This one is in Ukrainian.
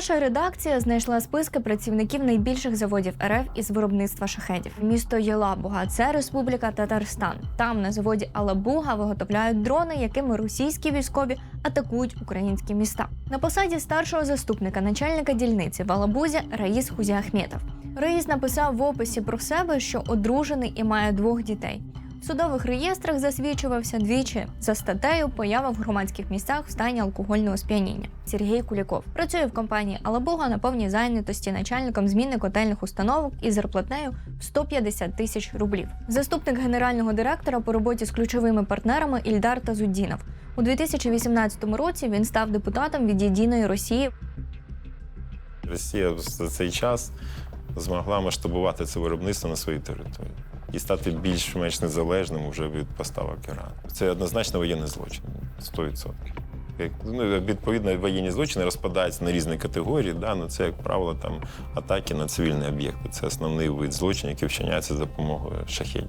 Наша редакція знайшла списки працівників найбільших заводів РФ із виробництва шахедів. Місто Єлабуга це Республіка Татарстан. Там на заводі Алабуга виготовляють дрони, якими російські військові атакують українські міста. На посаді старшого заступника начальника дільниці в Алабузі Раїс Хузіахметов. Раїс написав в описі про себе, що одружений і має двох дітей. Судових реєстрах засвідчувався двічі за статтею поява в громадських місцях в стані алкогольного сп'яніння. Сергій Куліков працює в компанії Алабуга на повній зайнятості начальником зміни котельних установок із зарплатнею в 150 тисяч рублів. Заступник генерального директора по роботі з ключовими партнерами Ільдар Тазуддінов. У 2018 році він став депутатом від єдиної Росії. Росія за цей час змогла масштабувати це виробництво на своїй території і стати більш-менш незалежним вже від поставок Ірану. Це однозначно воєнний злочин 100%. Як, ну, відповідно, воєнні злочини розпадаються на різні категорії. Да? Ну, це, як правило, там атаки на цивільні об'єкти. Це основний вид злочинів, який вчиняється за допомогою шахедів.